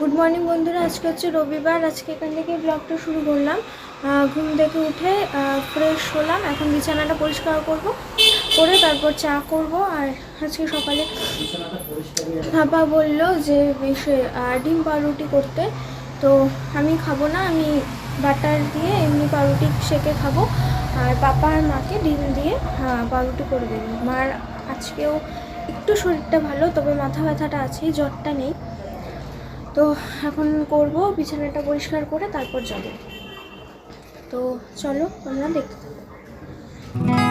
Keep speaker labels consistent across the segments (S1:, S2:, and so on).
S1: Good morning বন্ধুরা। আজকে হচ্ছে রবিবার। আজকে এখান থেকে ব্লগটা শুরু করলাম। ঘুম থেকে উঠে ফ্রেশ হলাম। এখন বিছানাটা পরিষ্কার করব। করে তারপর চা করব। আর আজকে সকালে পাপা বলল যে, বেশ ডিম পাউরুটি করতে। তো আমি খাব না, আমি বাটার দিয়ে এমনি পাউরুটি সেকে খাব। আর পাপা আর মাকে ডিম দিয়ে পাউরুটি করে দেবে। মার আজকেও একটু শরীরটা ভালো, তবে মাথা ব্যথাটা আছেই, জ্বরটা নেই। তো এখন করব বিছানাটা পরিষ্কার করে তারপর যাব। তো চলো তোমরা দেখতে থাকো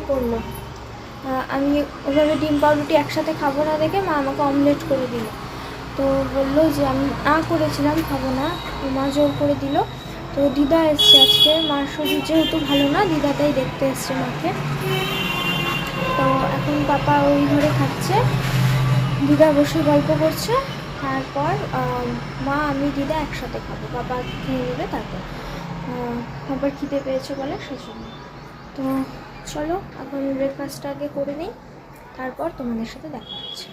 S1: ইসে করল আমি ওভাবে ডিম পাউরুটি একসাথে খাব না দেখে মা আমাকে অমলেট করে দিল। তো বলল যে আমি না করেছিলাম, খাব না। মা জোর করে দিল। তো দিদা এসছে আজকে। মার শরীর যেহেতু ভালো না দিদাটাই দেখতে এসছে মাকে। তো এখন পাপা ওই ঘরে খাচ্ছে। দিদা বসে গল্প করছে। তারপর মা, আমি, দিদা একসাথে খাব। বাবা খেয়ে নেবে তারপর। আবার খিদে পেয়েছে বলে সেজন্য। তো চলো এখন ব্রেকফাস্টটা আগে করে নিই তারপর তোমাদের সাথে দেখা হচ্ছে।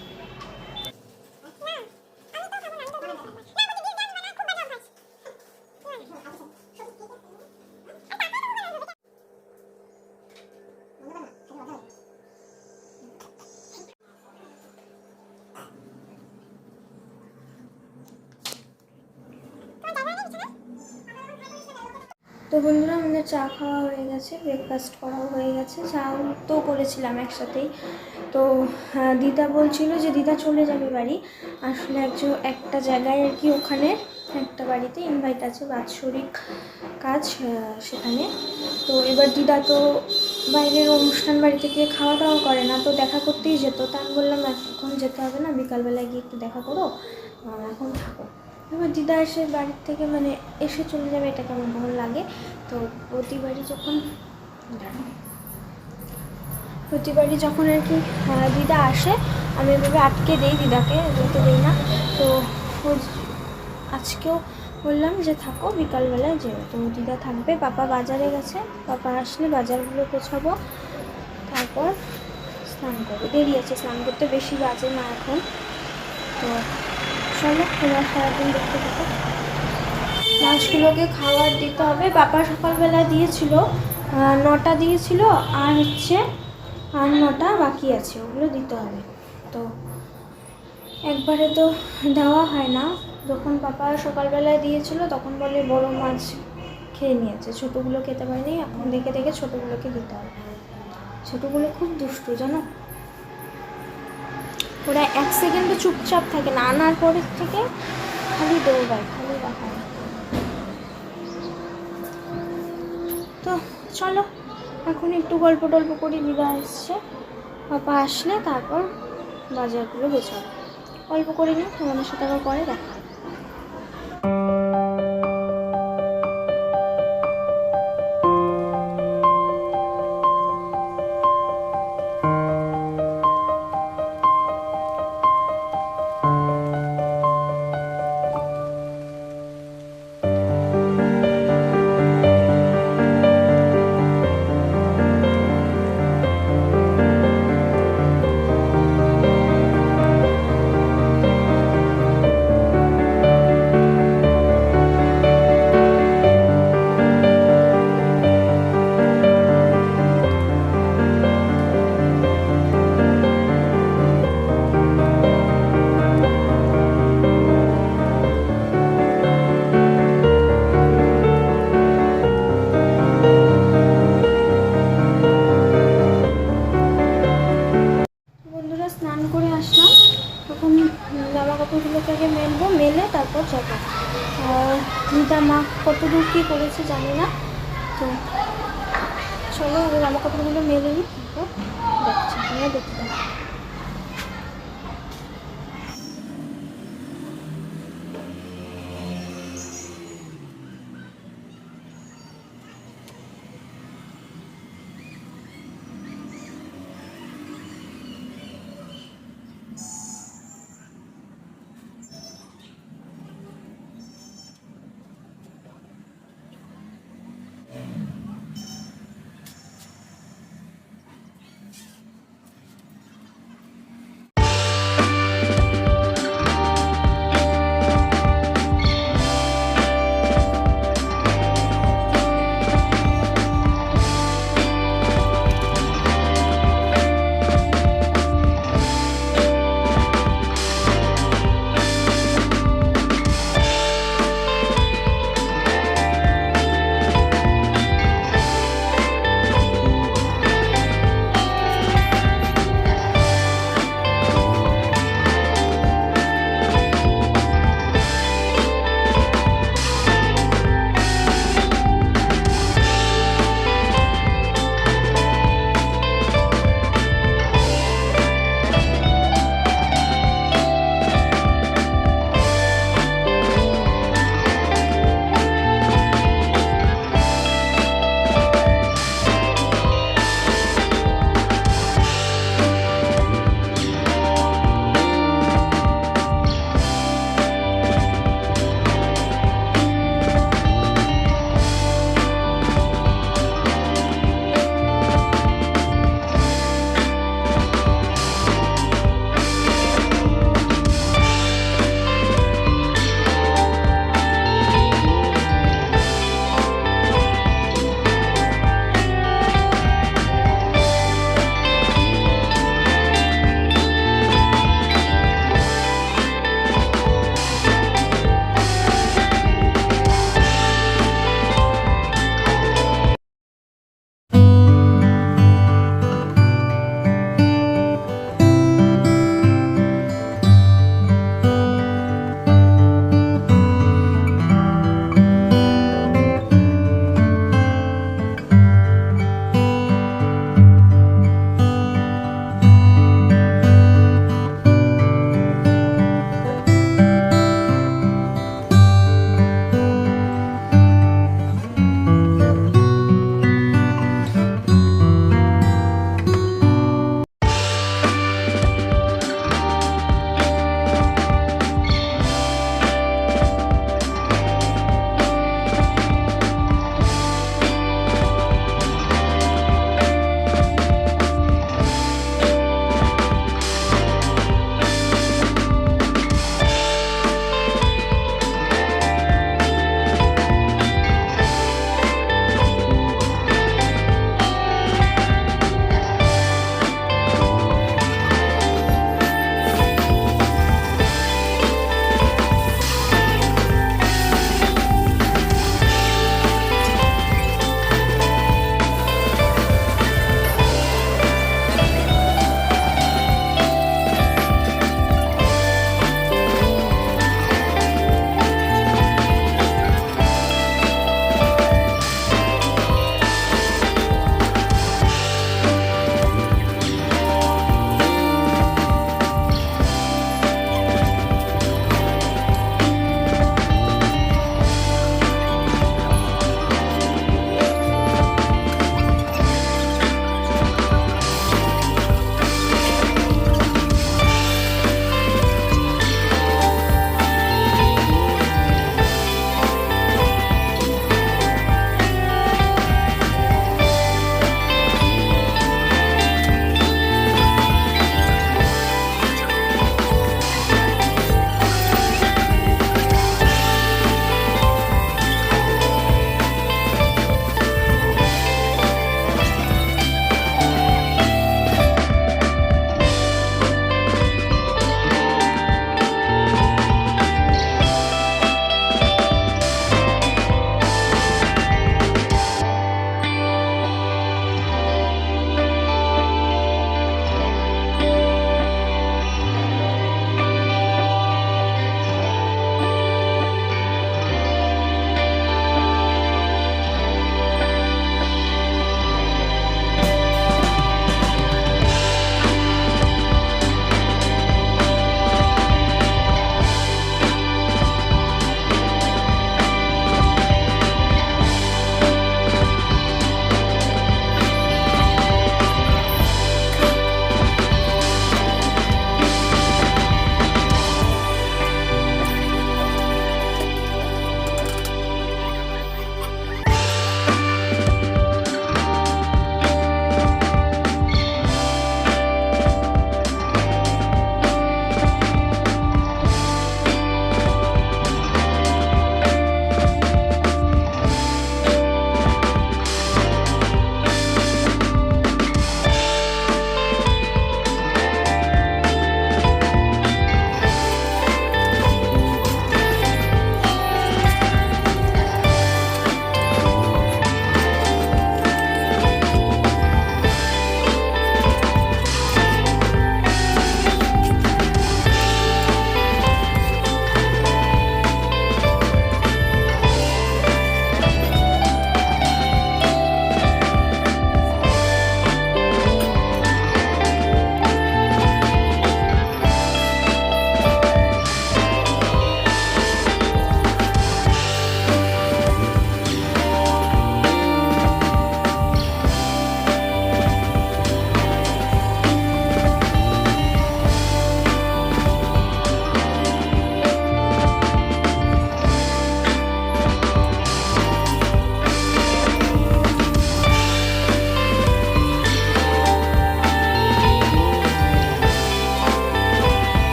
S1: তো বন্ধুরা, আমাদের চা খাওয়া হয়ে গেছে ব্রেকফাস্ট করাও হয়ে গেছে। চা তো করেছিলাম একসাথেই। তো দিদা বলছিল যে, দিদা চলে যাবে বাড়ি। আসলে একজন একটা জায়গায় আর কি ওখানে, একটা বাড়িতে ইনভাইট আছে, বাৎসরিক কাজ সেখানে। তো এবার দিদা তো বাইরের অনুষ্ঠান বাড়িতে গিয়ে খাওয়া দাওয়া করে না, তো দেখা করতেই যেত। তা আমি বললাম এখন যেতে হবে না, বিকালবেলায় গিয়ে একটু দেখা করো এখন থাকো। এবার দিদা এসে বাড়ির থেকে মানে এসে চলে যাবে এটা কেমন ভালো লাগে। তো প্রতিবারই যখন প্রতিবারই যখন আর কি দিদা আসে, আমি এভাবে আটকে দিই দিদাকে যেতে দিই না। তো আজকেও বললাম যে থাকো, বিকালবেলায় যেও। তো দিদা থাকবে, পাপা বাজারে গেছে, পাপা আসলে বাজারগুলো গোছাবো, তারপর স্নান করব। দেরি আছে, স্নান করতে বেশি বাজে না এখন। তো চলো সারাদিন দেখতে থাকো। মাছগুলোকে খাবার দিতে হবে। বাবা সকালবেলা দিয়েছিল নটা দিয়েছিল, আর হচ্ছে, আর নটা বাকি আছে, ওগুলো দিতে হবে। তো একবারে তো দেওয়া হয় না। যখন পাপা সকালবেলায় দিয়েছিল, তখন বলে বড় মাছ খেয়ে নিয়েছে। ছোটোগুলো খেতে পারেনি, এখন দেখে দেখে ছোটোগুলোকে দিতে হবে। ছোটোগুলো খুব দুষ্টু, জানো? ওরা এক সেকেন্ডও চুপচাপ থাকে না। আনার পরের থেকে খালি দৌড়ায়, খালি দেখায়। তো চলো, এখন একটু গল্প টল্প করে, দিদা এসছে। পাপা আসলে, তারপর বাজারগুলো গোছাবো। গল্প করে নিই, তোমাদের সাথে আবার পরে দেখা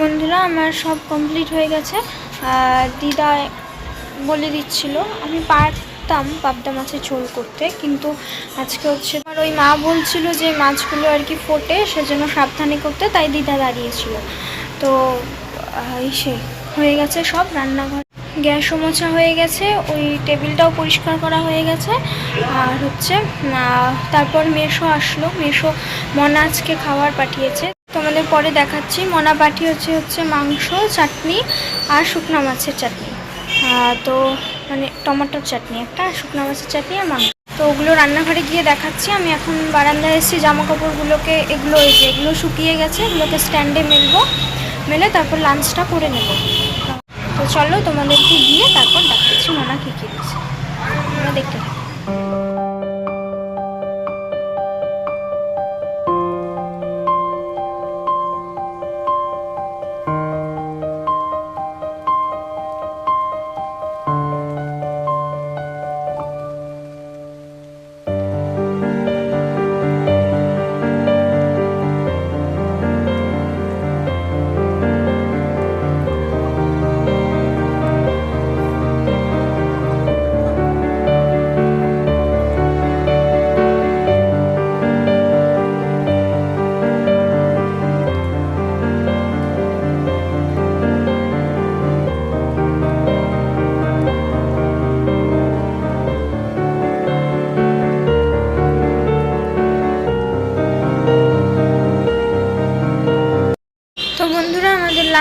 S1: বন্ধুরা, আমার সব কমপ্লিট হয়ে গেছে। দিদা বলে দিচ্ছিল, আমি পারতাম পাবদা মাছের ঝোল করতে, কিন্তু আজকে হচ্ছে আমার ওই মা বলছিল যে মাছগুলো আর কি ফোটে, সেজন্য সাবধানে করতে, তাই দিদা দাঁড়িয়েছিল। তো সে হয়ে গেছে সব রান্নাঘর। গ্যাসও মোছা হয়ে গেছে, ওই টেবিলটাও পরিষ্কার করা হয়ে গেছে। আর হচ্ছে তারপর মেশো আসলো। মেশো মনা আজকে খাবার পাঠিয়েছে তোমাদের পরে দেখাচ্ছি। মনা পাঠিয়েছে হচ্ছে হচ্ছে মাংস, চাটনি আর শুকনো মাছের চাটনি। তো মানে টমেটোর চাটনি একটা শুকনো মাছের চাটনি আর মাংস। তো ওগুলো রান্নাঘরে গিয়ে দেখাচ্ছি। আমি এখন বারান্দায় এসেছি জামা কাপড়গুলোকে এগুলো এই যে, এগুলো শুকিয়ে গেছে, এগুলোকে স্ট্যান্ডে মেলবো। মেলে তারপর লাঞ্চটা করে নেব। তো চলো তোমাদেরকে গিয়ে তারপর দেখাচ্ছি মোনা কী কী দেখতে থাকো।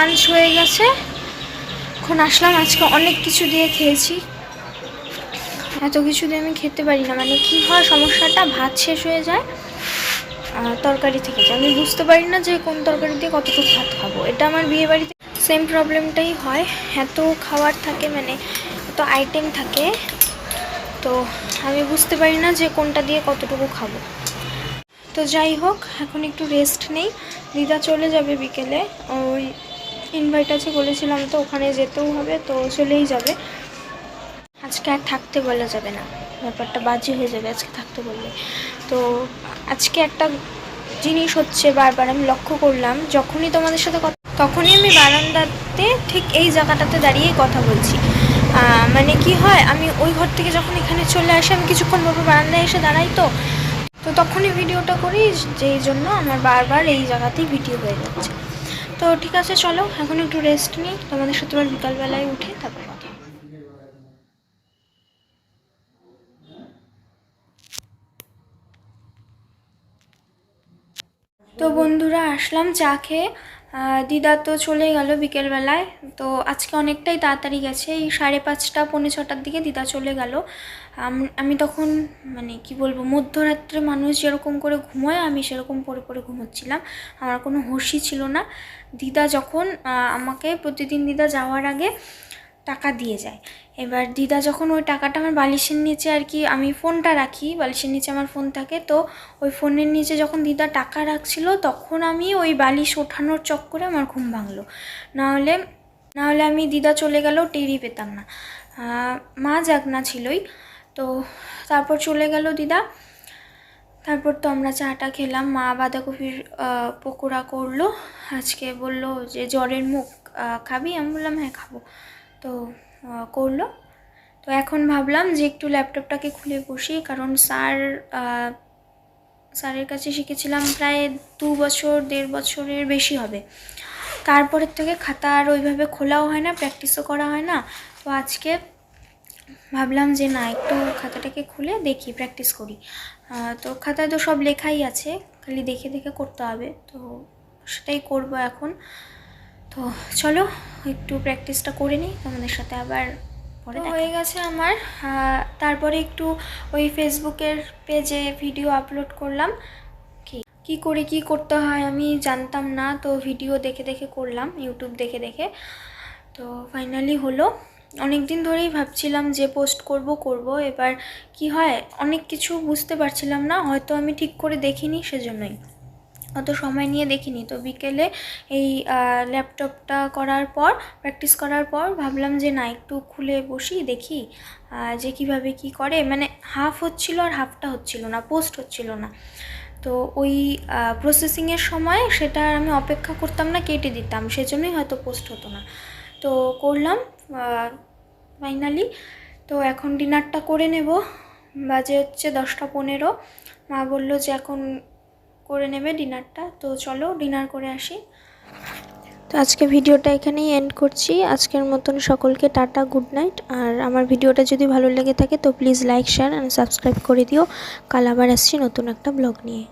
S1: লাঞ্চ হয়ে গেছে। এখন আসলাম, আজকে অনেক কিছু দিয়ে খেয়েছি। এত কিছু দিয়ে আমি খেতে পারি না। মানে কি হয়, সমস্যাটা ভাত শেষ হয়ে যায় তরকারি থেকে যায়। আমি বুঝতে পারি না যে কোন তরকারি দিয়ে কতটুকু ভাত খাব। এটা আমার বিয়ে বাড়িতে সেম প্রবলেমটাই হয়। এত খাবার থাকে মানে এত আইটেম থাকে, তো আমি বুঝতে পারি না যে কোনটা দিয়ে কতটুকু খাব। তো যাই হোক, এখন একটু রেস্ট নেই। দিদা চলে যাবে বিকেলে। ওই ইনভাইট আছে বলেছিলাম তো ওখানে যেতেও হবে, তো চলেই যাবে। আজকে আর থাকতে বলা যাবে না, ব্যাপারটা বাজি হয়ে যাবে আজকে থাকতে বললে। তো আজকে একটা জিনিস হচ্ছে বারবার আমি লক্ষ্য করলাম, যখনই তোমাদের সাথে কথা তখনই আমি বারান্দাতে ঠিক এই জায়গাটাতে দাঁড়িয়েই কথা বলছি। মানে কি হয়, আমি ওই ঘর থেকে যখন এখানে চলে আসি, আমি কিছুক্ষণ পর বারান্দায় এসে দাঁড়াই তো। তো তখনই ভিডিওটা করি, যেই জন্য আমার বারবার এই জায়গাতেই ভিডিও হয়ে যাচ্ছে। তো ঠিক আছে, চলো, এখন একটু রেস্ট নিই। তোমাদের সাথে আবার বিকালবেলায় উঠে তারপর তো বন্ধুরা, আসলাম চা খেয়ে। দিদা তো চলে গেল বিকেলবেলায়, তো আজকে অনেকটাই তাড়াতাড়ি গেছে। এই সাড়ে পাঁচটা, পৌনে ছটার দিকে দিদা চলে গেল। আমি তখন মানে কি বলব, মধ্যরাত্রে মানুষ যেরকম করে ঘুমোয়, আমি সেরকম পরে পরে ঘুমোচ্ছিলাম। আমার কোনো হোশই ছিল না। দিদা যখন আমাকে প্রতিদিন দিদা যাওয়ার আগে টাকা দিয়ে যায়। এবার দিদা যখন ওই টাকাটা আমার বালিশের নিচে আর কি, আমি ফোনটা রাখি, বালিশের নিচে আমার ফোন থাকে, তো ওই ফোনের নিচে যখন দিদা টাকা রাখছিল, তখন আমি ওই বালিশ ওঠানোর চক্করে আমার ঘুম ভাঙলো। নাহলে নাহলে আমি দিদা চলে গেলেও টেরই পেতাম না। মা যাক না ছিলই, তো তারপর চলে গেল দিদা। তারপর তো আমরা চাটা খেলাম, মা বাঁধাকপির পকোড়া করল। আজকে বলল যে, জ্বরের মুখ খাবি? আমি বললাম হ্যাঁ খাব। তো করল। তো এখন ভাবলাম যে একটু ল্যাপটপটাকে খুলে বসি, কারণ স্যার স্যারের কাছে শিখেছিলাম প্রায় দু বছর, দেড় বছরের বেশি হবে। তারপরের থেকে খাতা আর ওইভাবে খোলাও হয় না প্র্যাকটিসও করা হয় না। তো আজকে ভাবলাম যে না, একটু খাতাটাকে খুলে দেখি প্র্যাকটিস করি। তো খাতায় তো সব লেখাই আছে, খালি দেখে দেখে করতে হবে। তো সেটাই করব এখন। তো চলো একটু প্র্যাকটিসটা করে নিই তোমাদের সাথে আবার পরে হয়ে গেছে আমার তারপরে একটু ওই ফেসবুকের পেজে ভিডিও আপলোড করলাম। কি কি করে কি করতে হয় আমি জানতাম না তো ভিডিও দেখে দেখে করলাম ইউটিউব দেখে দেখে। তো ফাইনালি হলো। অনেক দিন ধরেই ভাবছিলাম যে পোস্ট করব করব এবার কি হয় অনেক কিছু বুঝতে পারছিলাম না হয়তো আমি ঠিক করে দেখিনি সেজন্যই। অত সময় নিয়ে দেখিনি। তো বিকেলে এই ল্যাপটপটা করার পর, প্র্যাকটিস করার পর ভাবলাম যে না, একটু খুলে বসি, দেখি যে কীভাবে কি করে। মানে হাফ হচ্ছিল আর হাফটা হচ্ছিল না পোস্ট হচ্ছিল না। তো ওই প্রসেসিংয়ের সময় সেটা আমি অপেক্ষা করতাম না, কেটে দিতাম। সেজন্যই হয়তো পোস্ট হতো না। তো করলাম ফাইনালি তো এখন ডিনারটা করে নেব। বাজে হচ্ছে দশটা পনেরো। মা বলল যে এখন করে নেবে ডিনারটা। তো চলো ডিনার করে আসি। তো আজকে ভিডিওটা এখানেই এন্ড করছি। আজকের মতন সকলকে টাটা গুড নাইট আর আমার ভিডিওটা যদি ভালো লেগে থাকে তো please like share and subscribe করে দিও। কাল আবার আসছি নতুন একটা ব্লগ নিয়ে।